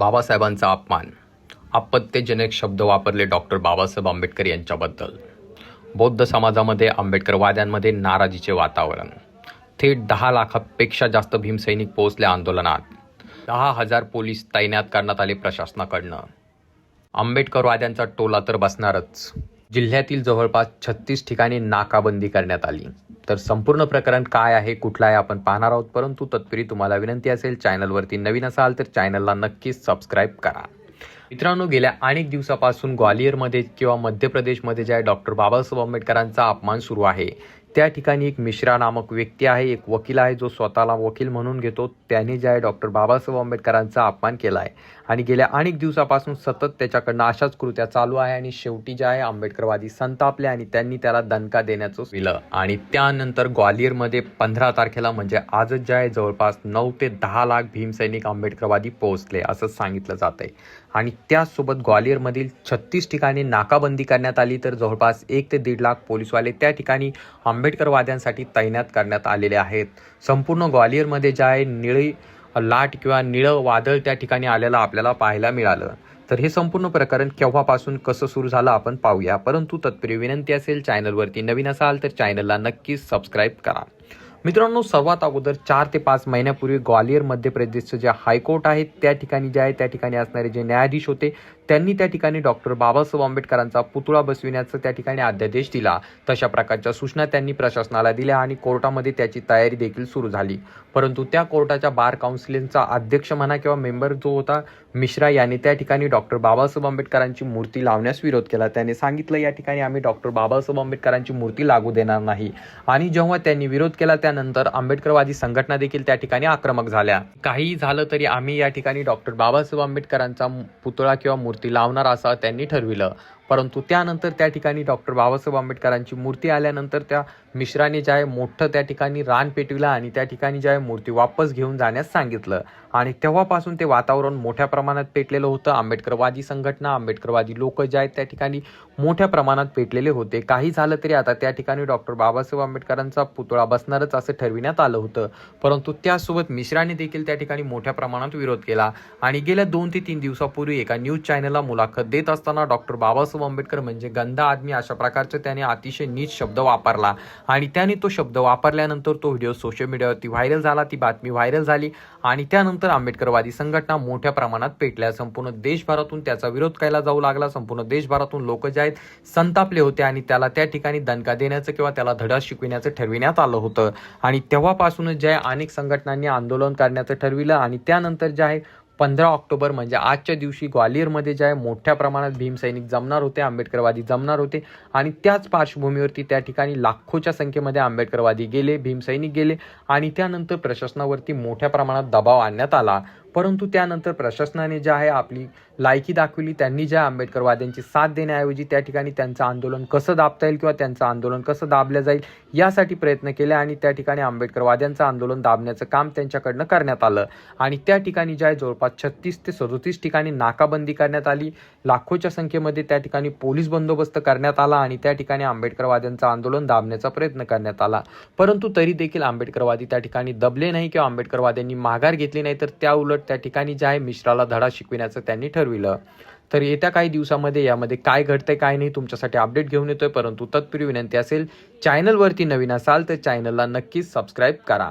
बाबासाहेबांचा अपमान. आपत्तेजनक शब्द वापरले डॉक्टर बाबासाहेब आंबेडकर यांच्याबद्दल. बौद्ध समाजामध्ये आंबेडकरवाद्यांमध्ये नाराजीचे वातावरण. थेट दहा लाखापेक्षा जास्त भीमसैनिक पोहोचले आंदोलनात. दहा हजार पोलीस तैनात करण्यात आले प्रशासनाकडनं. आंबेडकरवाद्यांचा टोला तर बसणारच. जिल्ह्यातील जवळपास छत्तीस ठिकाणी नाकाबंदी करण्यात आली. तर संपूर्ण प्रकरण काय आहे कुठलं आहे आपण पाहणार आहोत. परंतु तत्पूर्वी तुम्हाला विनंती असेल चॅनलवरती नवीन असाल तर चॅनलला नक्कीच सबस्क्राईब करा. मित्रांनो गेल्या अनेक दिवसापासून ग्वालियरमध्ये किंवा मध्य प्रदेशमध्ये जे आहे डॉक्टर बाबासाहेब आंबेडकरांचा अपमान सुरू आहे त्या ठिकाणी एक मिश्रा नामक व्यक्ती आहे एक वकील आहे जो स्वतःला वकील म्हणून घेतो. त्याने जे आहे डॉक्टर बाबासाहेब आंबेडकरांचा अपमान केला आहे. आणि गेल्या अनेक दिवसापासून सतत त्याच्याकडनं अशाच कृत्या चालू आहे आणि शेवटी जे आहे आंबेडकरवादी संतापले आणि त्यांनी त्याला दणका देण्याचं दिलं. आणि त्यानंतर ग्वालियरमध्ये पंधरा तारखेला म्हणजे आजच जे आहे जवळपास नऊ ते दहा लाख भीमसैनिक आंबेडकरवादी पोहोचले असं सांगितलं जात आहे आणि त्याचसोबत ग्वालियरमधील छत्तीस ठिकाणी नाकाबंदी करण्यात आली तर जवळपास एक ते दीड लाख पोलीसवाले त्या ठिकाणी आंबेडकरवाद्यांसाठी तैनात करण्यात आलेले आहेत. संपूर्ण ग्वालियरमध्ये जे आहे निळी लाट किंवा निळं वादळ त्या ठिकाणी आलेलं आपल्याला पाहायला मिळालं. तर हे संपूर्ण प्रकरण केव्हापासून कसं सुरू झालं आपण पाहूया. परंतु तत्पूर्वी विनंती असेल चॅनलवरती नवीन असाल तर चॅनलला नक्कीच सबस्क्राईब करा. मित्रांनो सर्वात अगोदर चार ते पाच महिन्यापूर्वी ग्वालियर मध्य प्रदेशचं जे हायकोर्ट आहे त्या ठिकाणी जे आहे त्या ठिकाणी असणारे जे न्यायाधीश होते त्यांनी त्या ठिकाणी डॉक्टर बाबासाहेब आंबेडकरांचा पुतळा बसविण्याचा त्या ठिकाणी अध्यादेश दिला. तशा प्रकारच्या सूचना त्यांनी प्रशासनाला दिल्या आणि कोर्टामध्ये त्याची तयारी देखील सुरू झाली. परंतु त्या कोर्टाच्या बार काउन्सिलिंगचा अध्यक्ष म्हणा किंवा मेंबर जो होता मिश्रा याने त्या ठिकाणी डॉक्टर बाबासाहेब आंबेडकरांची मूर्ती लावण्यास विरोध केला. त्याने सांगितलं या ठिकाणी आम्ही डॉक्टर बाबासाहेब आंबेडकरांची मूर्ती लागू देणार नाही. आणि जेव्हा त्यांनी विरोध केला त्यानंतर आंबेडकरवादी संघटना देखील त्या ठिकाणी आक्रमक झाल्या. काहीही झालं तरी आम्ही या ठिकाणी डॉक्टर बाबासाहेब आंबेडकरांचा पुतळा किंवा मूर्ती लावणार असं त्यांनी ठरविलं. परंतु त्यानंतर त्या ठिकाणी डॉक्टर बाबासाहेब आंबेडकरांची मूर्ती आल्यानंतर त्या मिश्राने जे आहे मोठं त्या ठिकाणी रान पेटविलं आणि त्या ठिकाणी जे आहे मूर्ती वापस घेऊन जाण्यास सांगितलं. आणि तेव्हापासून ते वातावरण मोठ्या प्रमाणात पेटलेलं होतं. आंबेडकरवादी संघटना आंबेडकरवादी लोक जे आहेत त्या ठिकाणी मोठ्या प्रमाणात पेटलेले होते. काही झालं तरी आता त्या ठिकाणी डॉक्टर बाबासाहेब आंबेडकरांचा पुतळा बसणारच असं ठरविण्यात आलं होतं. परंतु त्यासोबत मिश्राने देखील त्या ठिकाणी मोठ्या प्रमाणात विरोध केला. आणि गेल्या दोन ते तीन दिवसापूर्वी एका न्यूज चॅनलला मुलाखत देत असताना डॉक्टर बाबासाहेब आंबेडकर म्हणजे गंदा आदमी अशा प्रकारचे त्याने अतिशय नीच शब्द वापरला. आणि त्याने तो शब्द वापरल्यानंतर तो व्हिडिओ सोशल मीडियावरती व्हायरल झाला ती बातमी व्हायरल झाली आणि त्यानंतर आंबेडकरवादी संघटना मोठ्या प्रमाणात पेटल्या. संपूर्ण देशभरातून त्याचा विरोध करायला जाऊ लागला. संपूर्ण देशभरातून लोक जे आहेत संतापले होते आणि त्याला त्या ठिकाणी दणका देण्याचं किंवा त्याला धडा शिकविण्याचं ठरविण्यात आलं होतं. आणि तेव्हापासूनच जे आहे अनेक संघटनांनी आंदोलन करण्याचं ठरविलं आणि त्यानंतर जे आहे पंधरा ऑक्टोबर म्हणजे आजच्या दिवशी ग्वालियरमध्ये जे आहे मोठ्या प्रमाणात भीमसैनिक जमणार होते आंबेडकरवादी जमणार होते आणि त्याच पार्श्वभूमीवरती त्या ठिकाणी लाखोच्या संख्येमध्ये आंबेडकरवादी गेले भीमसैनिक गेले आणि त्यानंतर प्रशासनावरती मोठ्या प्रमाणात दबाव आणण्यात आला. परंतु त्यानंतर प्रशासनाने जे आहे आपली लायकी दाखवली त्यांनी ज्या आंबेडकरवाद्यांची साथ देण्याऐवजी त्या ठिकाणी त्यांचं आंदोलन कसं दाबता येईल किंवा त्यांचं आंदोलन कसं दाबलं जाईल यासाठी प्रयत्न केले आणि त्या ठिकाणी आंबेडकरवाद्यांचं आंदोलन दाबण्याचं काम त्यांच्याकडनं करण्यात आलं. आणि त्या ठिकाणी ज्या जवळपास छत्तीस ते सदोतीस ठिकाणी नाकाबंदी करण्यात आली. लाखोच्या संख्येमध्ये त्या ठिकाणी पोलीस बंदोबस्त करण्यात आला आणि त्या ठिकाणी आंबेडकरवाद्यांचं आंदोलन दाबण्याचा प्रयत्न करण्यात आला. परंतु तरी देखील आंबेडकरवादी त्या ठिकाणी दबले नाही किंवा आंबेडकरवाद्यांनी माघार घेतली नाही तर त्या उलट त्या ठिकाणी जे आहे मिश्राला धडा शिकविण्याचं त्यांनी ठरवलं. तर येत्या काही दिवसामध्ये यामध्ये काय घडतंय काय नाही तुमच्यासाठी अपडेट घेऊन येतोय परंतु तत्पूर्वी विनंती असेल चॅनलवरती नवीन असाल तर चॅनलला नक्कीच सबस्क्राईब करा.